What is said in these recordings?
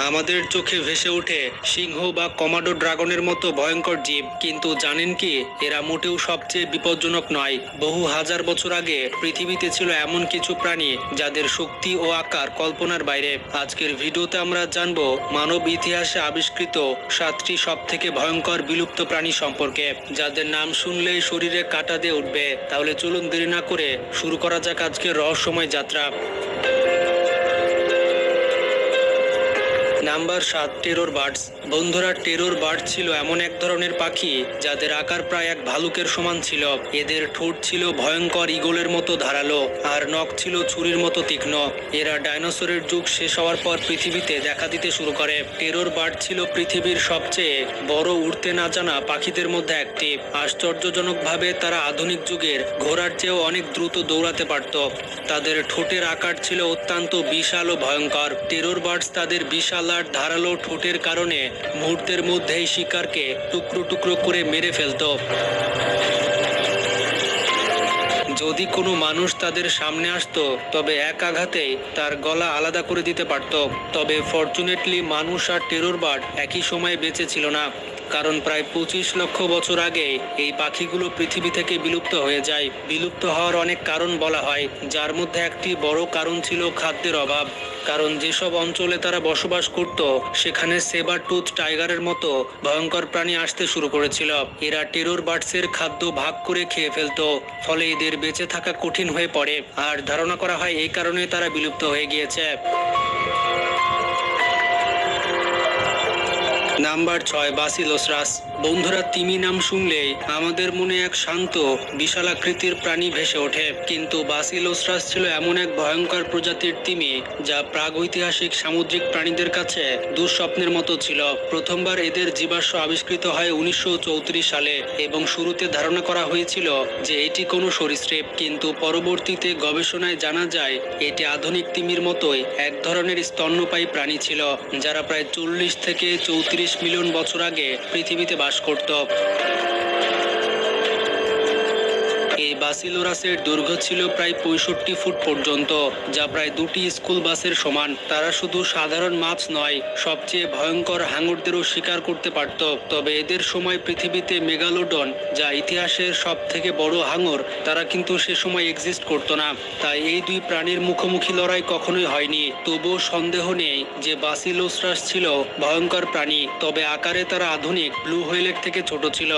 আমাদের চোখে ভেসে ওঠে সিংহ বা কমাডো ড্রাগনের মতো ভয়ঙ্কর জীব। কিন্তু জানেন কি, এরা মোটেও সবচেয়ে বিপজ্জনক নয়। বহু হাজার বছর আগে পৃথিবীতে ছিল এমন কিছু প্রাণী যাদের শক্তি ও আকার কল্পনার বাইরে। আজকের ভিডিওতে আমরা জানব মানব ইতিহাসে আবিষ্কৃত সাতটি সব থেকে ভয়ঙ্কর বিলুপ্ত প্রাণী সম্পর্কে। যাদের নাম শুনলেই শরীরে কাটা দিয়ে উঠবে। তাহলে চলুন দেরি না করে শুরু করা যাক আজকের রহস্যময় যাত্রা। নাম্বার সাত টেরোর বার্ডস। বন্ধুরা, টেরোর বার্ড ছিল এমন এক ধরনের পাখি যাদের আকার প্রায় এক ভালুকের সমান ছিল। এদের ঠোঁট ছিল ভয়ঙ্কর ইগলের মতো ধারালো আর নখ ছিল ছুরির মতো তীক্ষ্ণ। এরা ডাইনোসরের যুগ শেষ হওয়ার পর পৃথিবীতে দেখা দিতে শুরু করে। টেরোর বার্ড ছিল পৃথিবীর সবচেয়ে বড় উড়তে না জানা পাখিদের মধ্যে একটি। আশ্চর্যজনকভাবে তারা আধুনিক যুগের ঘোড়ার চেয়েও অনেক দ্রুত দৌড়াতে পারত। তাদের ঠোঁটের আকার ছিল অত্যন্ত বিশাল ও ভয়ঙ্কর। টেরোর বার্ডস তাদের বিশাল আর ধারালো ঠোঁটের কারণে মুহূর্তের মধ্যেই শিকারকে টুকরো টুকরো করে মেরে ফেলত। যদি কোনো মানুষ তাদের সামনে আসতো, তবে এক আঘাতেই তার গলা আলাদা করে দিতে পারত। তবে ফরচুনেটলি মানুষ আর টেরোর বার্ড একই সময়ে বেঁচে ছিল না। কারণ প্রায় পঁচিশ লক্ষ বছর আগে এই পাখিগুলো পৃথিবী থেকে বিলুপ্ত হয়ে যায়। বিলুপ্ত হওয়ার অনেক কারণ বলা হয়, যার মধ্যে একটি বড় কারণ ছিল খাদ্যের অভাব। কারণ যেসব অঞ্চলে তারা বসবাস করত, সেখানে সেবার টুথ টাইগারের মতো ভয়ঙ্কর প্রাণী আসতে শুরু করেছিল। এরা টেরোর বার্ডসের খাদ্য ভাগ করে খেয়ে ফেলতো, ফলে এদের বেঁচে থাকা কঠিন হয়ে পড়ে। আর ধারণা করা হয়, এই কারণে তারা বিলুপ্ত হয়ে গিয়েছে। নাম্বার ছয় বাসিলোসরাস। বন্ধুরা, তিমি নাম শুনলেই আমাদের মনে এক শান্ত, বিশাল আকৃতির প্রাণী ভেসে ওঠে। কিন্তু বাসিলোসরাস ছিল এমন এক ভয়ঙ্কর প্রজাতির তিমি, যা প্রাগৈতিহাসিক সামুদ্রিক প্রাণীদের কাছে দুঃস্বপ্নের মতো ছিল। প্রথমবার এদের জীবাশ্ম আবিষ্কৃত হয় উনিশশো চৌত্রিশ সালে এবং শুরুতে ধারণা করা হয়েছিল যে এটি কোনো সরীসৃপ। কিন্তু পরবর্তীতে গবেষণায় জানা যায়, এটি আধুনিক তিমির মতোই এক ধরনের স্তন্যপায়ী প্রাণী ছিল, যারা প্রায় চল্লিশ থেকে চৌত্রিশ মিলিয়ন বছর আগে পৃথিবীতে বাস করত। বাসিলোরাসের দৈর্ঘ্য ছিল প্রায় পঁয়ষট্টি ফুট পর্যন্ত, যা প্রায় দুটি স্কুল বাসের সমান। তারা শুধু সাধারণ মাছ নয়, সবচেয়ে ভয়ঙ্কর হাঙরদেরও শিকার করতে পারত। তবে এদের সময় পৃথিবীতে মেগালোডন, যা ইতিহাসের সব থেকে বড় হাঙর, তারা কিন্তু সে সময় এক্সিস্ট করতো না। তাই এই দুই প্রাণীর মুখোমুখি লড়াই কখনোই হয়নি। তবুও সন্দেহ নেই যে বাসিলোসরাস ছিল ভয়ঙ্কর প্রাণী, তবে আকারে তারা আধুনিক, ব্লু হোয়েলের থেকে ছোট ছিল।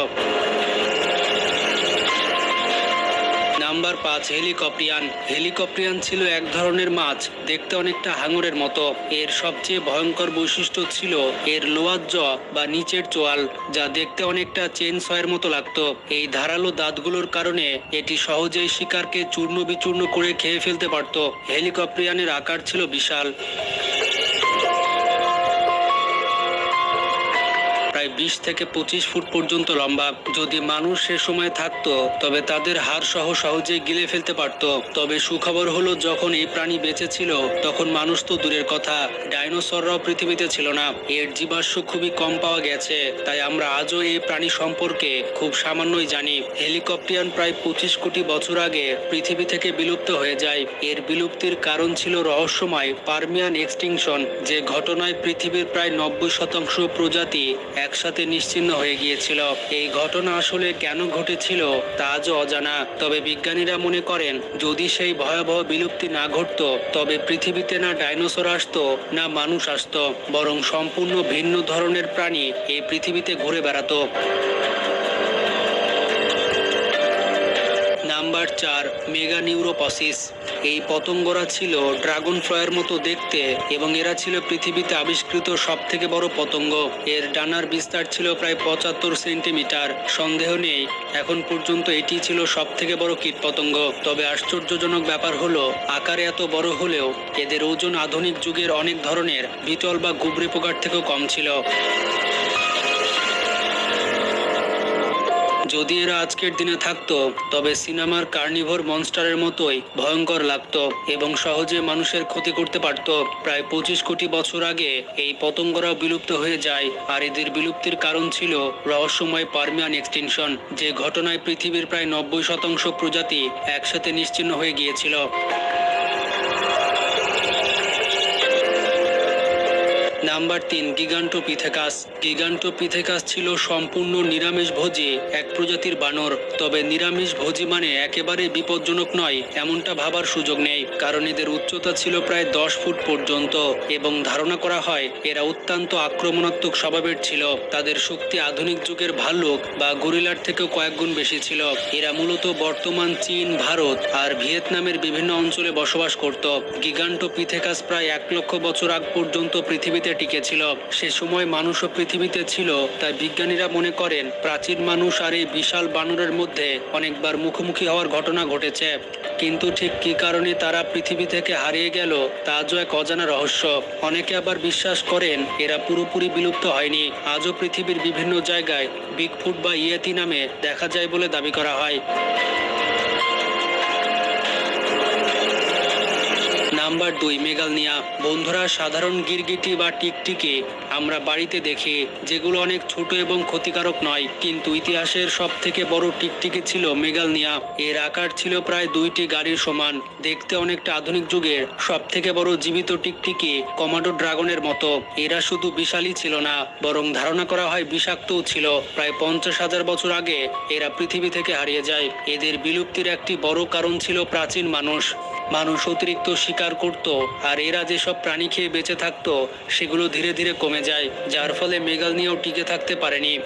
নাম্বার পাঁচ হেলিকপ্টিয়ান হেলিকপ্টিয়ান ছিল এক ধরনের মাছ, দেখতে অনেকটা হাঙরের মতো। এর সবচেয়ে ভয়ঙ্কর বৈশিষ্ট্য ছিল এর লোয়ার জ বা নিচের চোয়াল, যা দেখতে অনেকটা চেন সয়ের মতো লাগত। এই ধারালো দাঁতগুলোর কারণে এটি সহজেই শিকারকে চূর্ণ বিচূর্ণ করে খেয়ে ফেলতে পারত। হেলিকপ্টিয়ানের আকার ছিল বিশাল। প্রায় বিশ থেকে পঁচিশ ফুট পর্যন্ত লম্বা। যদি মানুষ সে সময় থাকতো, তবে তাদের হাড় সহ সহজেই গিলে ফেলতে পারত। তবে সুখবর হলো, যখন এই প্রাণী বেঁচে ছিল, তখন মানুষ তো দূরের কথা, ডাইনোসররাও পৃথিবীতে ছিল না। এর জীবাশ্ম খুবই কম পাওয়া গেছে, তাই আমরা আজও এই প্রাণী সম্পর্কে খুব সামান্যই জানি। হেলিকপ্টিয়ান প্রায় পঁচিশ কোটি বছর আগে পৃথিবী থেকে বিলুপ্ত হয়ে যায়। এর বিলুপ্তির কারণ ছিল রহস্যময় পারমিয়ান এক্সটিংশন, যে ঘটনায় পৃথিবীর প্রায় নব্বই শতাংশ প্রজাতি একসাথে নিশ্চিহ্ন হয়ে গিয়েছিল। এই ঘটনা আসলে কেন ঘটেছিল তা আজও অজানা। তবে বিজ্ঞানীরা মনে করেন, যদি সেই ভয়াবহ বিলুপ্তি না ঘটত, তবে পৃথিবীতে না ডাইনোসর আসত, না মানুষ আসতো, বরং সম্পূর্ণ ভিন্ন ধরনের প্রাণী এই পৃথিবীতে ঘুরে বেড়াতো। নাম্বার চার মেগা নিউরোপসিস। এই পতঙ্গরা ছিল ড্রাগন ফ্লয়ের মতো দেখতে এবং এরা ছিল পৃথিবীতে আবিষ্কৃত সব থেকে বড় পতঙ্গ। এর ডানার বিস্তার ছিল প্রায় পঁচাত্তর সেন্টিমিটার। সন্দেহ নেই, এখন পর্যন্ত এটি ছিল সব থেকে বড় কীটপতঙ্গ তবে আশ্চর্যজনক ব্যাপার হলো, আকারে এত বড় হলেও এদের ওজন আধুনিক যুগের অনেক ধরনের বিটল বা গুবরে পোকার থেকেও কম ছিল। যদি এরা আজকের দিনে থাকতো, তবে সিনেমার কার্নিভোর মনস্টারের মতোই ভয়ঙ্কর লাগতো এবং সহজে মানুষের ক্ষতি করতে পারত। প্রায় পঁচিশ কোটি বছর আগে এই পতঙ্গরাও বিলুপ্ত হয়ে যায়। আর এদের বিলুপ্তির কারণ ছিল রহস্যময় পারমিয়ান এক্সটেনশন, যে ঘটনায় পৃথিবীর প্রায় নব্বই শতাংশ প্রজাতি একসাথে নিশ্চিহ্ন হয়ে গিয়েছিল। নাম্বার তিন গিগান্টোপিথেকাস গিগান্টোপিথেকাস ছিল সম্পূর্ণ নিরামিষভোজী এক প্রজাতির বানর। তবে নিরামিষভোজী মানে একেবারে বিপজ্জনক নয়, এমনটা ভাবার সুযোগ নেই। কারণ এদের উচ্চতা ছিল প্রায় দশ ফুট পর্যন্ত এবং ধারণা করা হয় এরা অত্যন্ত আক্রমণাত্মক স্বভাবের ছিল। তাদের শক্তি আধুনিক যুগের ভাল্লুক বা গরিলার থেকেও কয়েক গুণ বেশি ছিল। এরা মূলত বর্তমান চীন, ভারত আর ভিয়েতনামের বিভিন্ন অঞ্চলে বসবাস করত। গিগান্টো পিথেকাস প্রায় এক লক্ষ বছর আগ পর্যন্ত পৃথিবীতে টিকে ছিল। সে সময় মানুষও পৃথিবীতে ছিল, তাই বিজ্ঞানীরা মনে করেন প্রাচীন মানুষ আর এই বিশাল বানরের মধ্যে অনেকবার মুখোমুখি হওয়ার ঘটনা ঘটেছে। কিন্তু ঠিক কি কারণে তারা পৃথিবী থেকে হারিয়ে গেল, তা আজও এক অজানা রহস্য। অনেকে আবার বিশ্বাস করেন, এরা পুরোপুরি বিলুপ্ত হয়নি। আজও পৃথিবীর বিভিন্ন জায়গায় বিগফুট বা ইয়েতি নামে দেখা যায় বলে দাবি করা হয়। নাম্বার দুই মেগালনিয়া বন্ধুরা, সাধারণ গিরগিটি বা টিকটিকে আমরা বাড়িতে দেখি, যেগুলো অনেক ছোট এবং ক্ষতিকারক নয়। কিন্তু ইতিহাসের সব থেকে বড় টিকটিকি ছিল মেগালনিয়া এর আকার ছিল প্রায় দুইটি গাড়ির সমান। দেখতে অনেকটা আধুনিক যুগের সব থেকে বড় জীবিত টিকটিকি কমাডো ড্রাগনের মতো। এরা শুধু বিশালই ছিল না, বরং ধারণা করা হয় বিষাক্তও ছিল। প্রায় পঞ্চাশ হাজার বছর আগে এরা পৃথিবী থেকে হারিয়ে যায়। এদের বিলুপ্তির একটি বড় কারণ ছিল প্রাচীন মানুষ। মানুষ অতিরিক্ত শিকার করত আর এরা যেসব প্রাণী খেয়ে বেঁচে থাকত, সেগুলো ধীরে ধীরে কমে যায়, যার ফলে মেঘাল নিয়েও টিকে থাকতে পারেনি।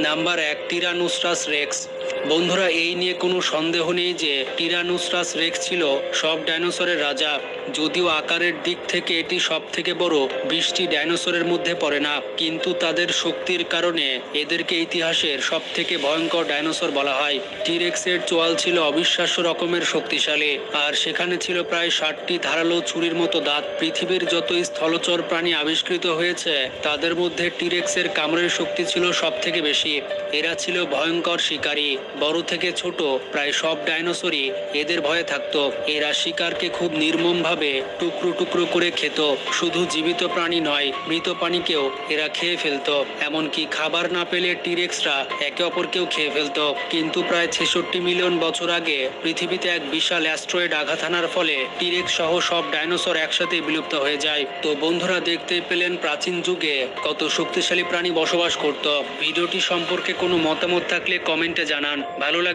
নাম্বার এক, টিরানুসরাস রেক্স। বন্ধুরা, এই নিয়ে কোনো সন্দেহ নেই যে টিরানুসরাস রেক্স ছিল সব ডাইনোসরের রাজা, যদিও আকারের দিক থেকে এটি সব থেকে বড় বিশটি ডাইনোসরের মধ্যে পড়ে না। কিন্তু তাদের শক্তির কারণে এদেরকে ইতিহাসের সব থেকে ভয়ঙ্কর ডাইনোসর বলা হয়। টিরেক্সের চোয়াল ছিল অবিশ্বাস্য রকমের শক্তিশালী, আর সেখানে ছিল প্রায় ষাটটি ধারালো ছুরির মতো দাঁত। পৃথিবীর যত স্থলচর প্রাণী আবিষ্কৃত হয়েছে, তাদের মধ্যে টিরেক্সের কামড়ের শক্তি ছিল সব থেকে বেশি। এরা ছিল ভয়ঙ্কর শিকারী। বড় থেকে ছোট, প্রায় সব ডাইনোসরই এদের ভয়ে থাকতো। এরা শিকারকে খুব নির্মমভাবে টুকরো টুকরো করে খেত। শুধু জীবিত প্রাণী নয়, মৃত প্রাণীকেও এরা খেয়ে ফেলতো। এমনকি খাবার না পেলে টিরেক্সরা একে অপরকেও খেয়ে ফেলতো। কিন্তু প্রায় ছেষট্টি মিলিয়ন বছর আগে পৃথিবীতে এক বিশাল অ্যাস্ট্রয়েড আঘাত হানার ফলে টিরেক্স সহ সব ডাইনোসর একসাথে বিলুপ্ত হয়ে যায়। তো বন্ধুরা, দেখতে পেলেন প্রাচীন যুগে কত শক্তিশালী প্রাণী বসবাস করত। ভিডিওটি সম্পর্কে কোনো মতামত থাকলে কমেন্টে জানান। ভালো লাগে